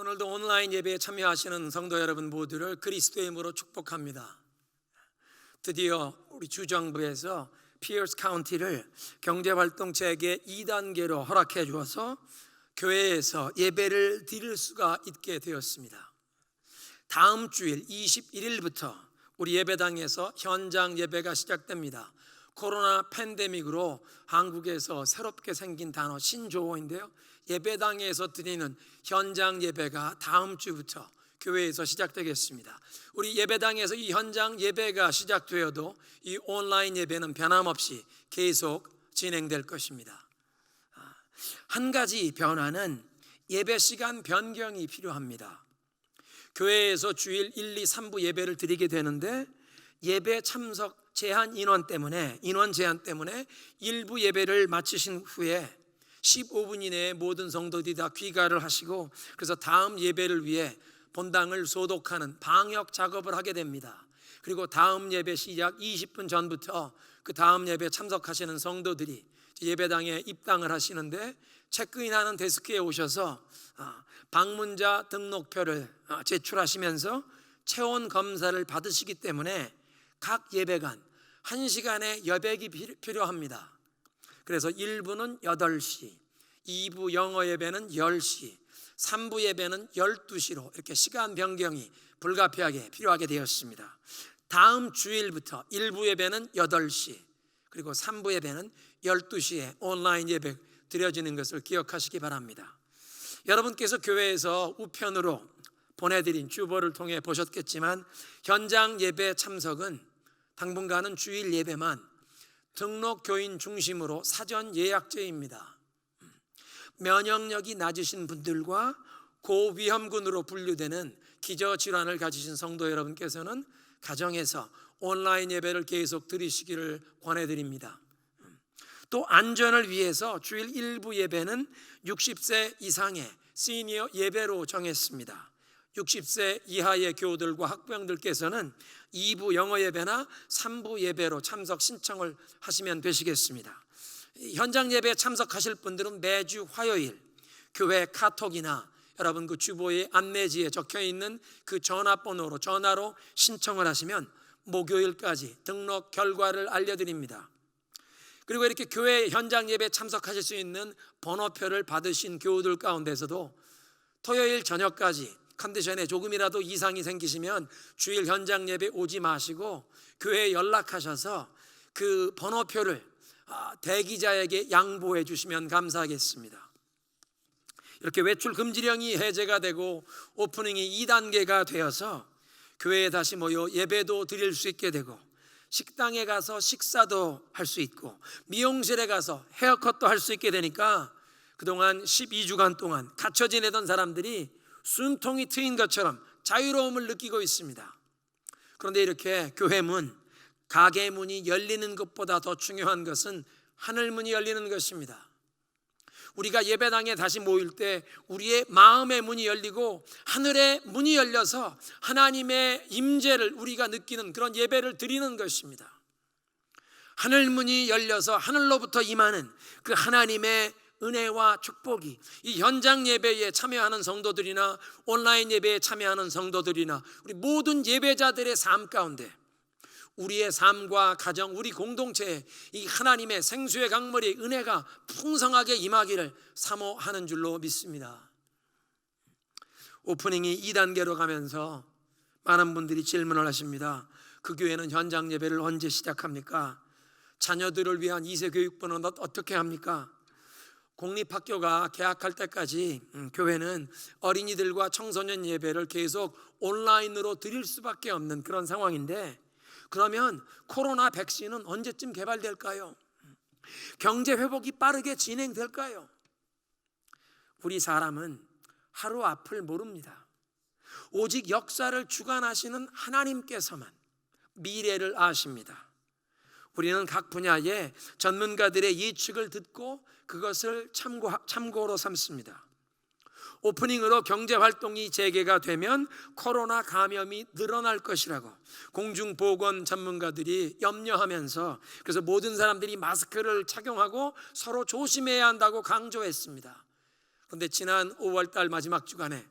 오늘도 온라인 예배에 참여하시는 성도 여러분 모두를 그리스도의 이름으로 축복합니다. 드디어 우리 주정부에서 피어스 카운티를 경제활동 재개 2단계로 허락해 주어서 교회에서 예배를 드릴 수가 있게 되었습니다. 다음 주일 21일부터 우리 예배당에서 현장 예배가 시작됩니다. 코로나 팬데믹으로 한국에서 새롭게 생긴 단어 신조어인데요. 예배당에서 드리는 현장 예배가 다음 주부터 교회에서 시작되겠습니다. 우리 예배당에서 이 현장 예배가 시작되어도 이 온라인 예배는 변함없이 계속 진행될 것입니다. 아, 한 가지 변화는 예배 시간 변경이 필요합니다. 교회에서 주일 1, 2, 3부 예배를 드리게 되는데 예배 참석 제한 인원 때문에 인원 제한 때문에 일부 예배를 마치신 후에 15분 이내에 모든 성도들이 다 귀가를 하시고 그래서 다음 예배를 위해 본당을 소독하는 방역 작업을 하게 됩니다. 그리고 다음 예배 시작 20분 전부터 그 다음 예배 참석하시는 성도들이 예배당에 입당을 하시는데 체크인하는 데스크에 오셔서 아, 방문자 등록표를 아, 제출하시면서 체온 검사를 받으시기 때문에 각 예배간 1시간의 여백이 필요합니다. 그래서 1부는 8시, 2부 영어 예배는 10시, 3부 예배는 12시로 이렇게 시간 변경이 불가피하게 필요하게 되었습니다. 다음 주일부터 1부 예배는 8시, 그리고 3부 예배는 12시에 온라인 예배 드려지는 것을 기억하시기 바랍니다. 여러분께서 교회에서 우편으로 보내드린 주보를 통해 보셨겠지만 현장 예배 참석은 당분간은 주일 예배만 등록 교인 중심으로 사전 예약제입니다. 면역력이 낮으신 분들과 고위험군으로 분류되는 기저 질환을 가지신 성도 여러분께서는 가정에서 온라인 예배를 계속 드리시기를 권해드립니다. 또 안전을 위해서 주일 일부 예배는 60세 이상의 시니어 예배로 정했습니다. 60세 이하의 교우들과 학부형들께서는 2부 영어 예배나 3부 예배로 참석 신청을 하시면 되시겠습니다. 현장 예배에 참석하실 분들은 매주 화요일 교회 카톡이나 여러분 그 주보의 안내지에 적혀 있는 그 전화번호로 전화로 신청을 하시면 목요일까지 등록 결과를 알려드립니다. 그리고 이렇게 교회 현장 예배 참석하실 수 있는 번호표를 받으신 교우들 가운데서도 토요일 저녁까지 컨디션에 조금이라도 이상이 생기시면 주일 현장 예배 오지 마시고 교회에 연락하셔서 그 번호표를 아, 대기자에게 양보해 주시면 감사하겠습니다. 이렇게 외출 금지령이 해제가 되고 오프닝이 2단계가 되어서 교회에 다시 모여 예배도 드릴 수 있게 되고 식당에 가서 식사도 할 수 있고 미용실에 가서 헤어컷도 할 수 있게 되니까 그동안 12주간 동안 갇혀 지내던 사람들이 숨통이 트인 것처럼 자유로움을 느끼고 있습니다. 그런데 이렇게 교회 문, 가게 문이 열리는 것보다 더 중요한 것은 하늘 문이 열리는 것입니다. 우리가 예배당에 다시 모일 때 우리의 마음의 문이 열리고 하늘의 문이 열려서 하나님의 임재를 우리가 느끼는 그런 예배를 드리는 것입니다. 하늘 문이 열려서 하늘로부터 임하는 그 하나님의 은혜와 축복이 이 현장 예배에 참여하는 성도들이나 온라인 예배에 참여하는 성도들이나 우리 모든 예배자들의 삶 가운데 우리의 삶과 가정, 우리 공동체에 이 하나님의 생수의 강물의 은혜가 풍성하게 임하기를 사모하는 줄로 믿습니다. 오프닝이 2단계로 가면서 많은 분들이 질문을 하십니다. 그 교회는 현장 예배를 언제 시작합니까? 자녀들을 위한 2세 교육부는 어떻게 합니까? 공립학교가 개학할 때까지 음, 교회는 어린이들과 청소년 예배를 계속 온라인으로 드릴 수밖에 없는 그런 상황인데 그러면 코로나 백신은 언제쯤 개발될까요? 경제 회복이 빠르게 진행될까요? 우리 사람은 하루 앞을 모릅니다. 오직 역사를 주관하시는 하나님께서만 미래를 아십니다. 우리는 각 분야의 전문가들의 예측을 듣고 그것을 참고, 참고로 삼습니다. 오프닝으로 경제 활동이 재개가 되면 코로나 감염이 늘어날 것이라고 공중 보건 전문가들이 염려하면서 그래서 모든 사람들이 마스크를 착용하고 서로 조심해야 한다고 강조했습니다. 그런데 지난 5월 달 마지막 주간에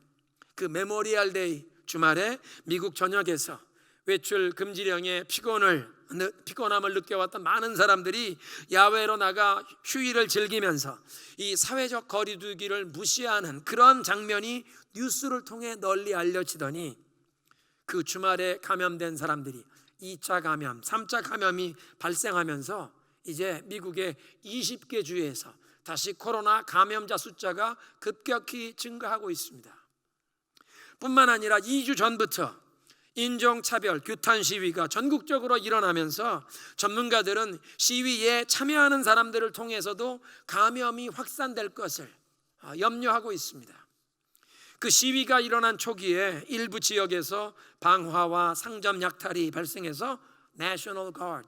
그 메모리얼 데이 주말에 미국 전역에서 외출 금지령에 피곤을 피곤함을 느껴왔던 많은 사람들이 야외로 나가 휴일을 즐기면서 이 사회적 거리두기를 무시하는 그런 장면이 뉴스를 통해 널리 알려지더니 그 주말에 감염된 사람들이 2차 감염, 3차 감염이 발생하면서 이제 미국의 20개 주에서 다시 코로나 감염자 숫자가 급격히 증가하고 있습니다. 뿐만 아니라 2주 전부터 인종차별, 규탄 시위가 전국적으로 일어나면서 전문가들은 시위에 참여하는 사람들을 통해서도 감염이 확산될 것을 아, 염려하고 있습니다. 그 시위가 일어난 초기에 일부 지역에서 방화와 상점 약탈이 발생해서 내셔널 가드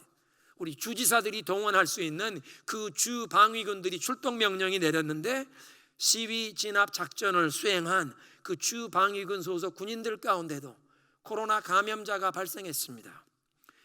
우리 주지사들이 동원할 수 있는 그 주 방위군들이 출동 명령이 내렸는데 시위 진압 작전을 수행한 그 주 방위군 소속 군인들 가운데도 코로나 감염자가 발생했습니다.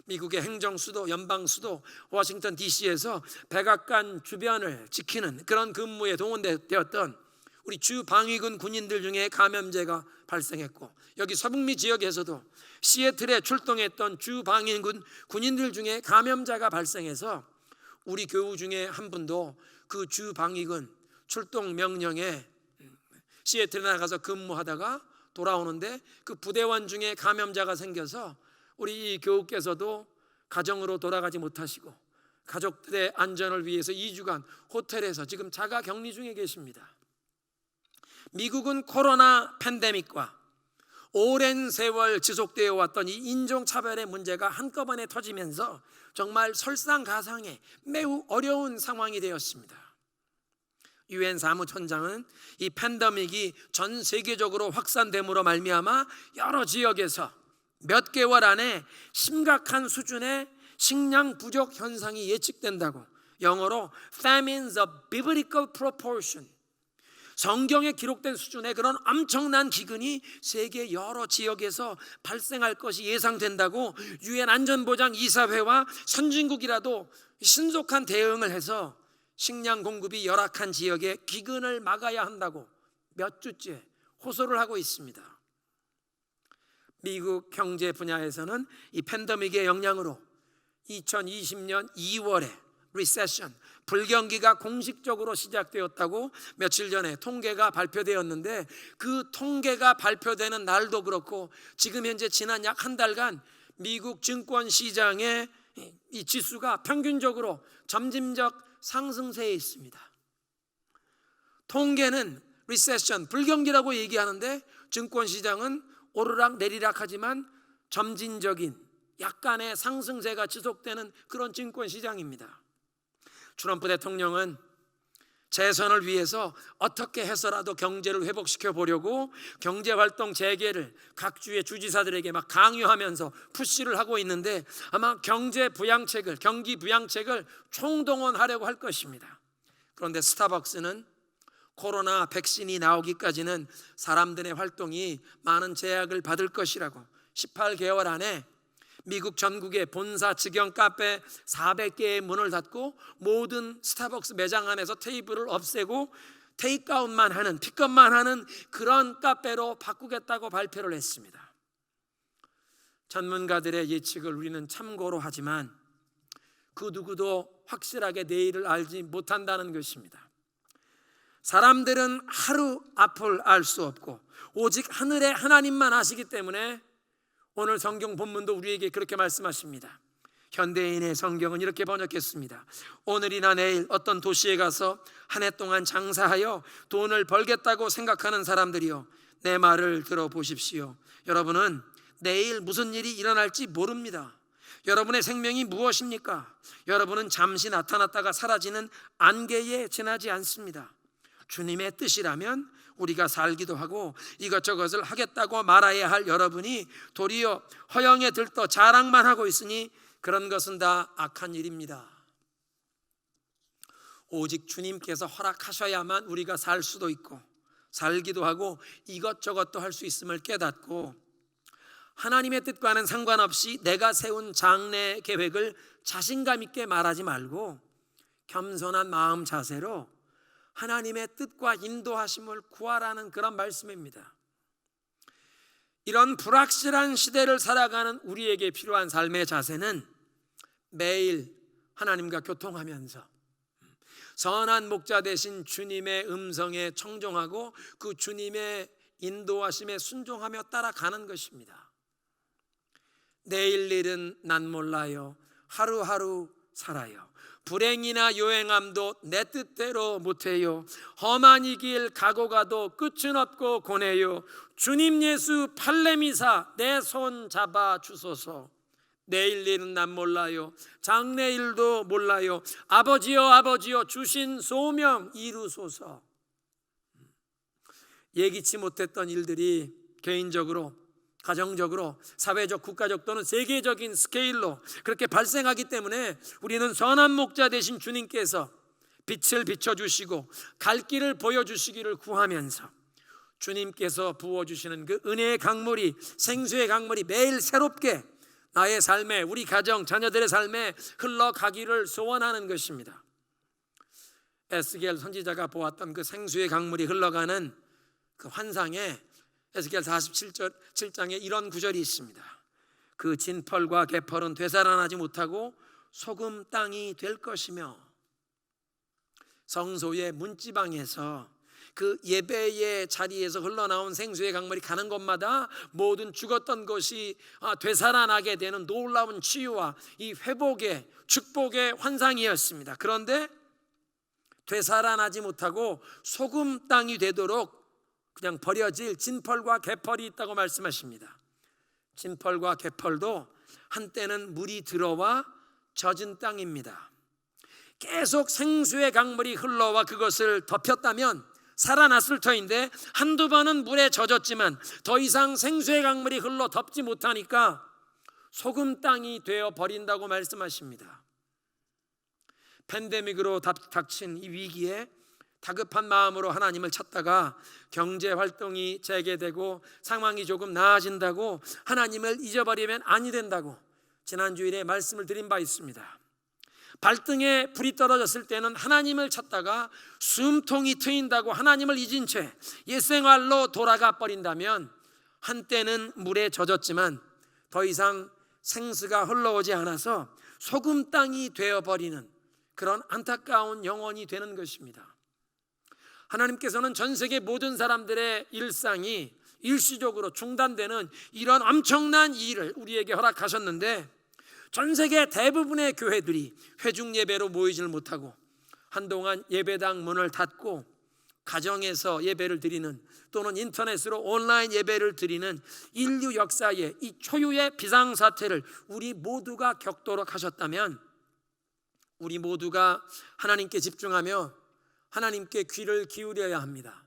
미국의 행정 수도 연방 수도 워싱턴 DC에서 백악관 주변을 지키는 그런 근무에 동원되었던 우리 주 방위군 군인들 중에 감염자가 발생했고 여기 서북미 지역에서도 시애틀에 출동했던 주 방위군 군인들 중에 감염자가 발생해서 우리 교우 중에 한 분도 그 주 방위군 출동 명령에 시애틀에 나가서 근무하다가 돌아오는데 그 부대원 중에 감염자가 생겨서 우리 이 교우께서도 가정으로 돌아가지 못하시고 가족들의 안전을 위해서 2주간 호텔에서 지금 자가 격리 중에 계십니다. 미국은 코로나 팬데믹과 오랜 세월 지속되어 왔던 이 인종차별의 문제가 한꺼번에 터지면서 정말 설상가상의 매우 어려운 상황이 되었습니다. 유엔 사무총장은 이 팬데믹이 전 세계적으로 확산됨으로 말미암아 여러 지역에서 몇 개월 안에 심각한 수준의 식량 부족 현상이 예측된다고 영어로 famines of biblical proportion 성경에 기록된 수준의 그런 엄청난 기근이 세계 여러 지역에서 발생할 것이 예상된다고 유엔 안전보장 이사회와 선진국이라도 신속한 대응을 해서 식량 공급이 열악한 지역에 기근을 막아야 한다고 몇 주째 호소를 하고 있습니다. 미국 경제 분야에서는 이 팬데믹의 영향으로 2020년 2월에 리세션 불경기가 공식적으로 시작되었다고 며칠 전에 통계가 발표되었는데 그 통계가 발표되는 날도 그렇고 지금 현재 지난 약 한 달간 미국 증권 시장의 이 지수가 평균적으로 점진적 상승세에 있습니다. 통계는 리세션 불경기라고 얘기하는데 증권 시장은 오르락 내리락 하지만 점진적인 약간의 상승세가 지속되는 그런 증권 시장입니다. 트럼프 대통령은 재선을 위해서 어떻게 해서라도 경제를 회복시켜 보려고 경제 활동 재개를 각 주의 주지사들에게 막 강요하면서 푸시를 하고 있는데 아마 경제 부양책을 경기 부양책을 총동원하려고 할 것입니다. 그런데 스타벅스는 코로나 백신이 나오기까지는 사람들의 활동이 많은 제약을 받을 것이라고 18개월 안에 미국 전국의 본사 직영 카페 400개의 문을 닫고 모든 스타벅스 매장 안에서 테이블을 없애고 테이크아웃만 하는 픽업만 하는 그런 카페로 바꾸겠다고 발표를 했습니다. 전문가들의 예측을 우리는 참고로 하지만 그 누구도 확실하게 내일을 알지 못한다는 것입니다. 사람들은 하루 앞을 알 수 없고 오직 하늘의 하나님만 아시기 때문에 오늘 성경 본문도 우리에게 그렇게 말씀하십니다. 현대인의 성경은 이렇게 번역했습니다. 오늘이나 내일 어떤 도시에 가서 한 해 동안 장사하여 돈을 벌겠다고 생각하는 사람들이요. 내 말을 들어보십시오. 여러분은 내일 무슨 일이 일어날지 모릅니다. 여러분의 생명이 무엇입니까? 여러분은 잠시 나타났다가 사라지는 안개에 지나지 않습니다. 주님의 뜻이라면 우리가 살기도 하고 이것저것을 하겠다고 말아야 할 여러분이 도리어 허영에 들떠 자랑만 하고 있으니 그런 것은 다 악한 일입니다. 오직 주님께서 허락하셔야만 우리가 살 수도 있고 살기도 하고 이것저것도 할 수 있음을 깨닫고 하나님의 뜻과는 상관없이 내가 세운 장래 계획을 자신감 있게 말하지 말고 겸손한 마음 자세로 하나님의 뜻과 인도하심을 구하라는 그런 말씀입니다. 이런 불확실한 시대를 살아가는 우리에게 필요한 삶의 자세는 매일 하나님과 교통하면서 선한 목자 되신 주님의 음성에 청종하고 그 주님의 인도하심에 순종하며 따라가는 것입니다. 내일 일은 난 몰라요. 하루하루 살아요. 불행이나 요행함도 내 뜻대로 못해요. 험한 이 길 가고 가도 끝은 없고 고뇌요. 주님 예수 팔레미사 내 손 잡아 주소서. 내일 일은 난 몰라요. 장래 일도 몰라요. 아버지여 아버지여 주신 소명 이루소서. 예기치 못했던 일들이 개인적으로 가정적으로 사회적 국가적 또는 세계적인 스케일로 그렇게 발생하기 때문에 우리는 선한 목자 되신 주님께서 빛을 비춰 주시고 갈 길을 보여 주시기를 구하면서 주님께서 부어 주시는 그 은혜의 강물이 생수의 강물이 매일 새롭게 나의 삶에 우리 가정 자녀들의 삶에 흘러가기를 소원하는 것입니다. 에스겔 선지자가 보았던 그 생수의 강물이 흘러가는 그 환상에 에스겔 47절 7장에 이런 구절이 있습니다. 그 진펄과 개펄은 되살아나지 못하고 소금 땅이 될 것이며 성소의 문지방에서 그 예배의 자리에서 흘러나온 생수의 강물이 가는 곳마다 모든 죽었던 것이 아, 되살아나게 되는 놀라운 치유와 이 회복의 축복의 환상이었습니다. 그런데 되살아나지 못하고 소금 땅이 되도록 그냥 버려질 진펄과 개펄이 있다고 말씀하십니다. 진펄과 개펄도 한때는 물이 들어와 젖은 땅입니다. 계속 생수의 강물이 흘러와 그것을 덮였다면 살아났을 터인데 한두 번은 물에 젖었지만 더 이상 생수의 강물이 흘러 덮지 못하니까 소금 땅이 되어 버린다고 말씀하십니다. 팬데믹으로 닥친 이 위기에 다급한 마음으로 하나님을 찾다가 경제 활동이 재개되고 상황이 조금 나아진다고 하나님을 잊어버리면 아니 된다고 지난 주일에 말씀을 드린 바 있습니다. 발등에 불이 떨어졌을 때는 하나님을 찾다가 숨통이 트인다고 하나님을 잊은 채 옛생활로 돌아가 버린다면 한때는 물에 젖었지만 더 이상 생수가 흘러오지 않아서 소금 땅이 되어 버리는 그런 안타까운 영혼이 되는 것입니다. 하나님께서는 전 세계 모든 사람들의 일상이 일시적으로 중단되는 이런 엄청난 일을 우리에게 허락하셨는데 전 세계 대부분의 교회들이 회중 예배로 모이질 못하고 한동안 예배당 문을 닫고 가정에서 예배를 드리는 또는 인터넷으로 온라인 예배를 드리는 인류 역사의 이 초유의 비상사태를 우리 모두가 겪도록 하셨다면 우리 모두가 하나님께 집중하며 하나님께 귀를 기울여야 합니다.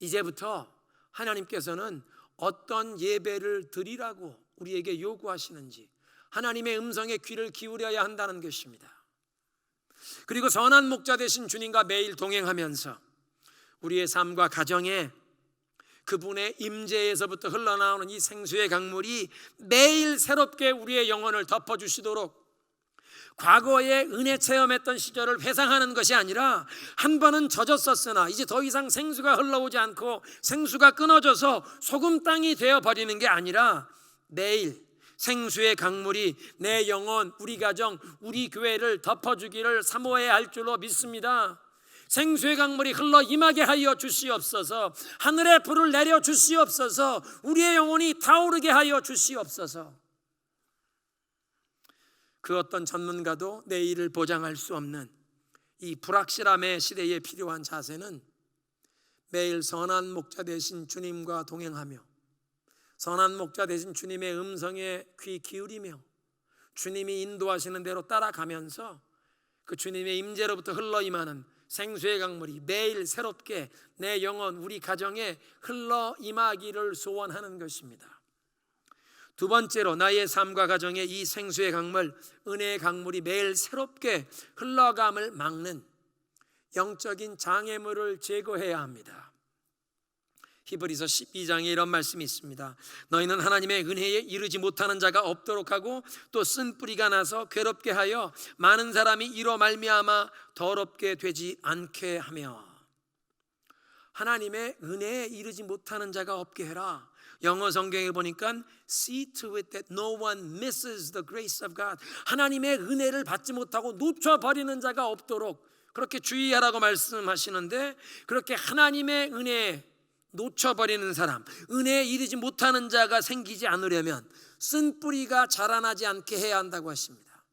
이제부터 하나님께서는 어떤 예배를 드리라고 우리에게 요구하시는지 하나님의 음성에 귀를 기울여야 한다는 것입니다. 그리고 선한 목자 되신 주님과 매일 동행하면서 우리의 삶과 가정에 그분의 임재에서부터 흘러나오는 이 생수의 강물이 매일 새롭게 우리의 영혼을 덮어 주시도록 과거에 은혜 체험했던 시절을 회상하는 것이 아니라 한 번은 젖었었으나 이제 더 이상 생수가 흘러오지 않고 생수가 끊어져서 소금 땅이 되어 버리는 게 아니라 매일 생수의 강물이 내 영혼, 우리 가정, 우리 교회를 덮어주기를 사모해야 할 줄로 믿습니다. 생수의 강물이 흘러 임하게 하여 주시옵소서. 하늘의 불을 내려 주시옵소서. 우리의 영혼이 타오르게 하여 주시옵소서. 그 어떤 전문가도 내일을 보장할 수 없는 이 불확실함의 시대에 필요한 자세는 매일 선한 목자 되신 주님과 동행하며 선한 목자 되신 주님의 음성에 귀 기울이며 주님이 인도하시는 대로 따라가면서 그 주님의 임재로부터 흘러 임하는 생수의 강물이 매일 새롭게 내 영혼 우리 가정에 흘러 임하기를 소원하는 것입니다. 두 번째로 나의 삶과 가정에 이 생수의 강물, 은혜의 강물이 매일 새롭게 흘러감을 막는 영적인 장애물을 제거해야 합니다. 히브리서 12장에 이런 말씀이 있습니다. 너희는 하나님의 은혜에 이르지 못하는 자가 없도록 하고 또 쓴 뿌리가 나서 괴롭게 하여 많은 사람이 이로 말미암아 더럽게 되지 않게 하며 하나님의 은혜에 이르지 못하는 자가 없게 해라. 영어 성경에 보니까 see to it that no one misses the grace of God. 하나님의 은혜를 받지 못하고 놓쳐 버리는 자가 없도록 그렇게 주의하라고 말씀하시는데 그렇게 하나님의 은혜 놓쳐 버리는 사람, 은혜에 이르지 못하는 자가 생기지 않으려면 쓴 뿌리가 자라나지 않게 해야 한다고 하십니다.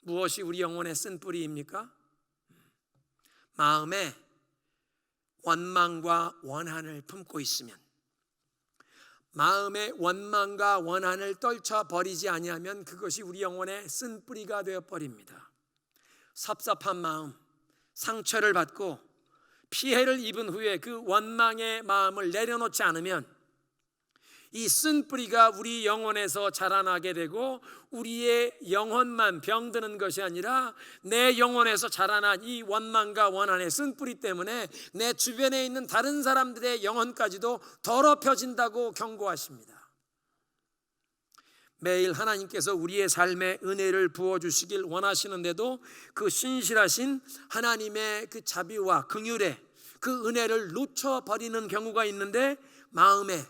무엇이 우리 영혼의 쓴 뿌리입니까? 마음에 원망과 원한을 품고 있으면 마음의 원망과 원한을 떨쳐 버리지 아니하면 그것이 우리 영혼의 쓴 뿌리가 되어 버립니다. 섭섭한 마음, 상처를 받고 피해를 입은 후에 그 원망의 마음을 내려놓지 않으면 이 쓴 뿌리가 우리 영혼에서 자라나게 되고 우리의 영혼만 병드는 것이 아니라 내 영혼에서 자라난 이 원망과 원한의 쓴 뿌리 때문에 내 주변에 있는 다른 사람들의 영혼까지도 더럽혀진다고 경고하십니다. 매일 하나님께서 우리의 삶에 은혜를 부어 주시길 원하시는데도 그 신실하신 하나님의 그 자비와 긍휼에 그 은혜를 놓쳐 버리는 경우가 있는데 마음에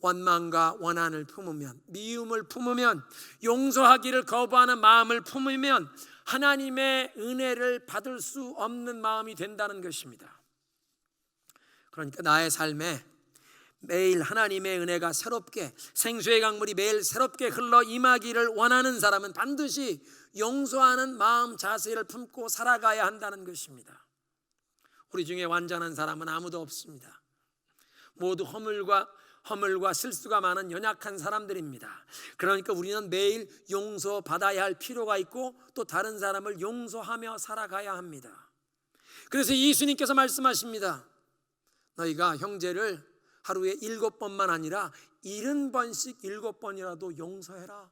원망과 원한을 품으면 미움을 품으면 용서하기를 거부하는 마음을 품으면 하나님의 은혜를 받을 수 없는 마음이 된다는 것입니다. 그러니까 나의 삶에 매일 하나님의 은혜가 새롭게 생수의 강물이 매일 새롭게 흘러 임하기를 원하는 사람은 반드시 용서하는 마음 자세를 품고 살아가야 한다는 것입니다. 우리 중에 완전한 사람은 아무도 없습니다. 모두 허물과 허물과 실수가 많은 연약한 사람들입니다. 그러니까 우리는 매일 용서받아야 할 필요가 있고 또 다른 사람을 용서하며 살아가야 합니다. 그래서 예수님께서 말씀하십니다. 너희가 형제를 하루에 일곱 번만 아니라 일흔 번씩 일곱 번이라도 용서해라.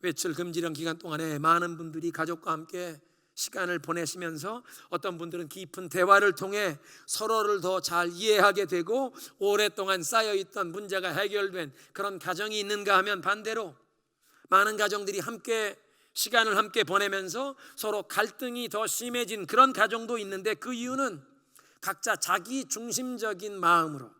외출 금지령 기간 동안에 많은 분들이 가족과 함께 시간을 보내시면서 어떤 분들은 깊은 대화를 통해 서로를 더 잘 이해하게 되고 오랫동안 쌓여있던 문제가 해결된 그런 가정이 있는가 하면 반대로 많은 가정들이 함께 시간을 함께 보내면서 서로 갈등이 더 심해진 그런 가정도 있는데 그 이유는 각자 자기 중심적인 마음으로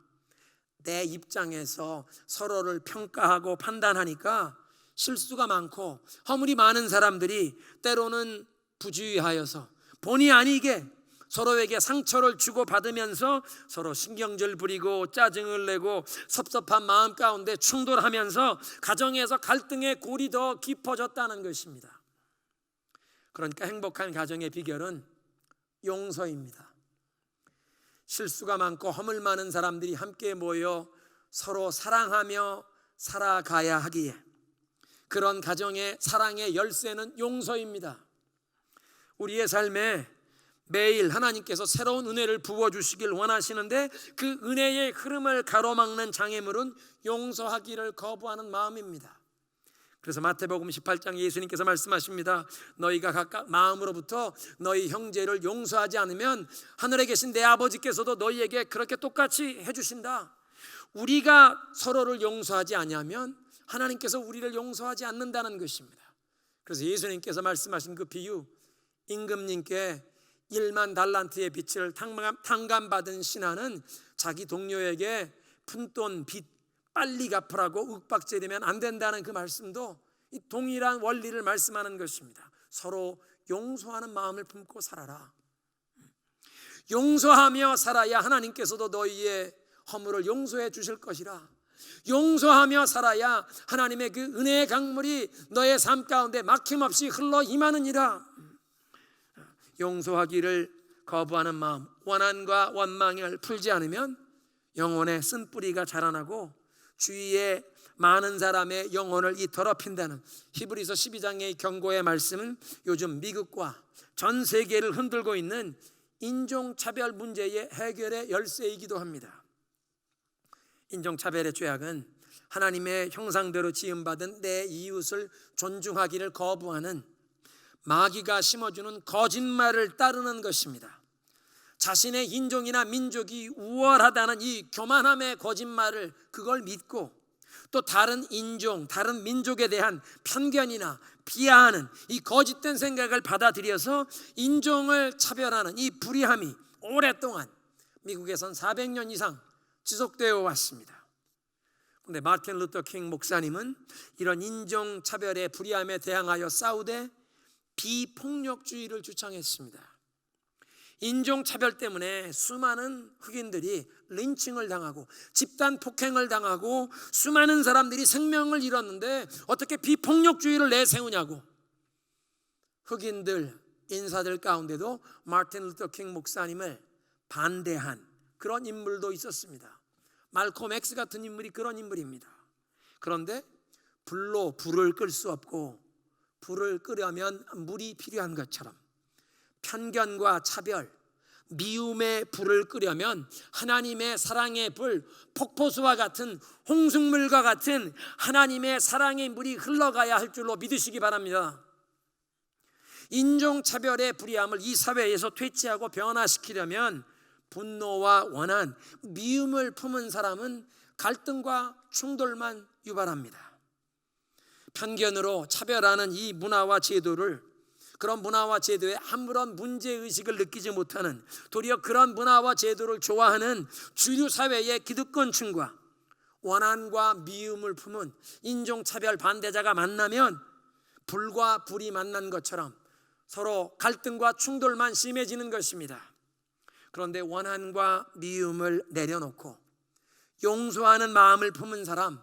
내 입장에서 서로를 평가하고 판단하니까 실수가 많고 허물이 많은 사람들이 때로는 부주의하여서 본의 아니게 서로에게 상처를 주고 받으면서 서로 신경질 부리고 짜증을 내고 섭섭한 마음 가운데 충돌하면서 가정에서 갈등의 골이 더 깊어졌다는 것입니다. 그러니까 행복한 가정의 비결은 용서입니다. 실수가 많고 허물 많은 사람들이 함께 모여 서로 사랑하며 살아가야 하기에 그런 가정의 사랑의 열쇠는 용서입니다. 우리의 삶에 매일 하나님께서 새로운 은혜를 부어 주시길 원하시는데 그 은혜의 흐름을 가로막는 장애물은 용서하기를 거부하는 마음입니다. 그래서 마태복음 18장 예수님께서 말씀하십니다. 너희가 각각 마음으로부터 너희 형제를 용서하지 않으면 하늘에 계신 내 아버지께서도 너희에게 그렇게 똑같이 해 주신다. 우리가 서로를 용서하지 아니하면 하나님께서 우리를 용서하지 않는다는 것입니다. 그래서 예수님께서 말씀하신 그 비유 임금님께 1만 달란트의 빚을 탕감받은 신하는 자기 동료에게 푼돈 빚 빨리 갚으라고 윽박지르면 안 된다는 그 말씀도 이 동일한 원리를 말씀하는 것입니다. 서로 용서하는 마음을 품고 살아라. 용서하며 살아야 하나님께서도 너희의 허물을 용서해 주실 것이라. 용서하며 살아야 하나님의 그 은혜의 강물이 너의 삶 가운데 막힘없이 흘러 임하느니라. 용서하기를 거부하는 마음, 원한과 원망을 풀지 않으면 영혼의 쓴뿌리가 자라나고 주위에 많은 사람의 영혼을 이 더럽힌다는 히브리서 12장의 경고의 말씀은 요즘 미국과 전 세계를 흔들고 있는 인종차별 문제의 해결의 열쇠이기도 합니다. 인종차별의 죄악은 하나님의 형상대로 지음받은 내 이웃을 존중하기를 거부하는 마귀가 심어주는 거짓말을 따르는 것입니다. 자신의 인종이나 민족이 우월하다는 이 교만함의 거짓말을 그걸 믿고 또 다른 인종, 다른 민족에 대한 편견이나 비하하는 이 거짓된 생각을 받아들여서 인종을 차별하는 이 불의함이 오랫동안 미국에선 400년 이상 지속되어 왔습니다. 근데 마틴 루터 킹 목사님은 이런 인종 차별의 불이함에 대항하여 싸우되 비폭력주의를 주창했습니다. 인종 차별 때문에 수많은 흑인들이 린칭을 당하고 집단 폭행을 당하고 수많은 사람들이 생명을 잃었는데 어떻게 비폭력주의를 내세우냐고 흑인들 인사들 가운데도 마틴 루터 킹 목사님을 반대한 그런 인물도 있었습니다. 말콤 엑스 같은 인물이 그런 인물입니다. 그런데 불로 불을 끌 수 없고 불을 끄려면 물이 필요한 것처럼 편견과 차별, 미움의 불을 끄려면 하나님의 사랑의 불, 폭포수와 같은 홍승물과 같은 하나님의 사랑의 물이 흘러가야 할 줄로 믿으시기 바랍니다. 인종차별의 불이함을 이 사회에서 퇴치하고 변화시키려면 분노와 원한, 미움을 품은 사람은 갈등과 충돌만 유발합니다. 편견으로 차별하는 이 문화와 제도를 그런 문화와 제도에 아무런 문제 의식을 느끼지 못하는 도리어 그런 문화와 제도를 좋아하는 주류 사회의 기득권층과 원한과 미움을 품은 인종차별 반대자가 만나면 불과 불이 만난 것처럼 서로 갈등과 충돌만 심해지는 것입니다. 그런데 원한과 미움을 내려놓고 용서하는 마음을 품은 사람,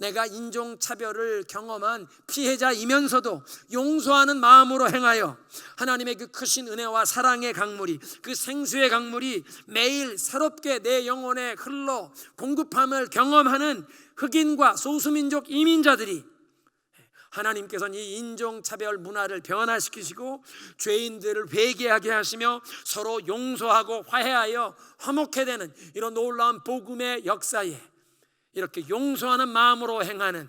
내가 인종차별을 경험한 피해자이면서도 용서하는 마음으로 행하여 하나님의 그 크신 은혜와 사랑의 강물이 그 생수의 강물이 매일 새롭게 내 영혼에 흘러 공급함을 경험하는 흑인과 소수민족 이민자들이 하나님께서는 이 인종차별 문화를 변화시키시고 죄인들을 회개하게 하시며 서로 용서하고 화해하여 화목해 되는 이런 놀라운 복음의 역사에 이렇게 용서하는 마음으로 행하는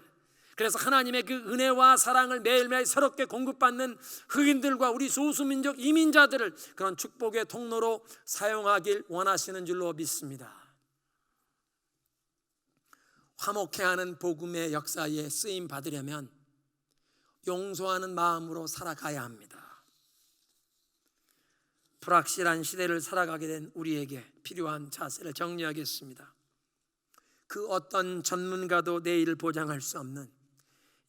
그래서 하나님의 그 은혜와 사랑을 매일매일 새롭게 공급받는 흑인들과 우리 소수민족 이민자들을 그런 축복의 통로로 사용하길 원하시는 줄로 믿습니다. 화목해 하는 복음의 역사에 쓰임 받으려면 용서하는 마음으로 살아가야 합니다. 불확실한 시대를 살아가게 된 우리에게 필요한 자세를 정리하겠습니다. 그 어떤 전문가도 내일을 보장할 수 없는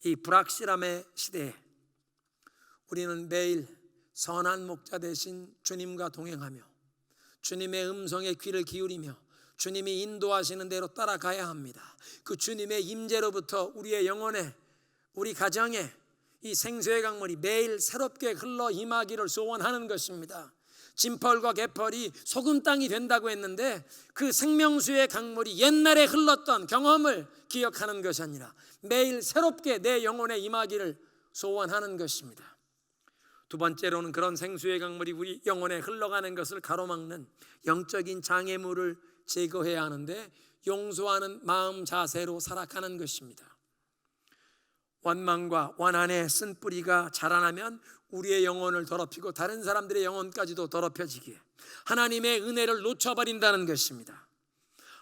이 불확실함의 시대에 우리는 매일 선한 목자 대신 주님과 동행하며 주님의 음성에 귀를 기울이며 주님이 인도하시는 대로 따라가야 합니다. 그 주님의 임재로부터 우리의 영혼에 우리 가정에 이 생수의 강물이 매일 새롭게 흘러 임하기를 소원하는 것입니다. 진펄과 개펄이 소금 땅이 된다고 했는데 그 생명수의 강물이 옛날에 흘렀던 경험을 기억하는 것이 아니라 매일 새롭게 내 영혼에 임하기를 소원하는 것입니다. 두 번째로는 그런 생수의 강물이 우리 영혼에 흘러가는 것을 가로막는 영적인 장애물을 제거해야 하는데 용서하는 마음 자세로 살아가는 것입니다. 원망과 원한의 쓴 뿌리가 자라나면 우리의 영혼을 더럽히고 다른 사람들의 영혼까지도 더럽혀지기에 하나님의 은혜를 놓쳐버린다는 것입니다.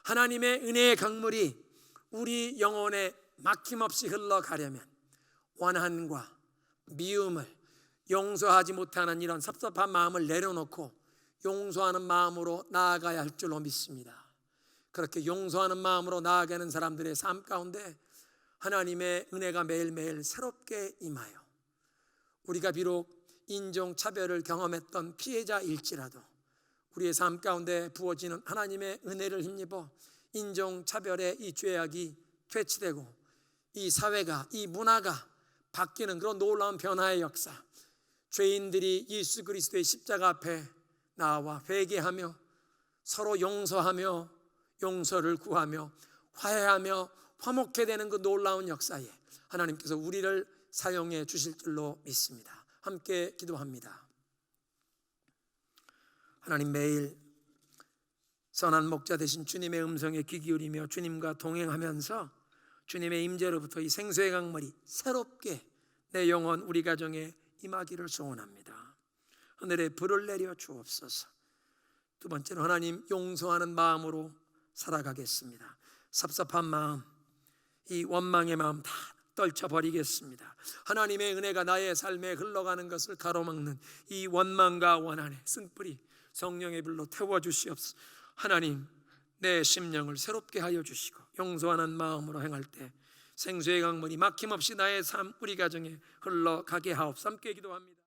하나님의 은혜의 강물이 우리 영혼에 막힘없이 흘러가려면 원한과 미움을 용서하지 못하는 이런 섭섭한 마음을 내려놓고 용서하는 마음으로 나아가야 할 줄로 믿습니다. 그렇게 용서하는 마음으로 나아가는 사람들의 삶 가운데 하나님의 은혜가 매일매일 새롭게 임하여 우리가 비록 인종 차별을 경험했던 피해자일지라도 우리의 삶 가운데 부어지는 하나님의 은혜를 힘입어 인종 차별의 이 죄악이 퇴치되고 이 사회가 이 문화가 바뀌는 그런 놀라운 변화의 역사 죄인들이 예수 그리스도의 십자가 앞에 나와 회개하며 서로 용서하며 용서를 구하며 화해하며 화목해 되는 그 놀라운 역사에 하나님께서 우리를 사용해 주실 줄로 믿습니다. 함께 기도합니다. 하나님 매일 선한 목자 되신 주님의 음성에 귀 기울이며 주님과 동행하면서 주님의 임재로부터 이 생수의 강물이 새롭게 내 영혼 우리 가정에 임하기를 소원합니다. 하늘에 불을 내려 주옵소서. 두 번째는 하나님 용서하는 마음으로 살아가겠습니다. 섭섭한 마음, 이 원망의 마음 다 떨쳐버리겠습니다. 하나님의 은혜가 나의 삶에 흘러가는 것을 가로막는 이 원망과 원한의 쓴뿌리 성령의 불로 태워 주시옵소서. 하나님 내 심령을 새롭게 하여 주시고 용서하는 마음으로 행할 때 생수의 강물이 막힘없이 나의 삶 우리 가정에 흘러가게 하옵소서 함께 기도합니다.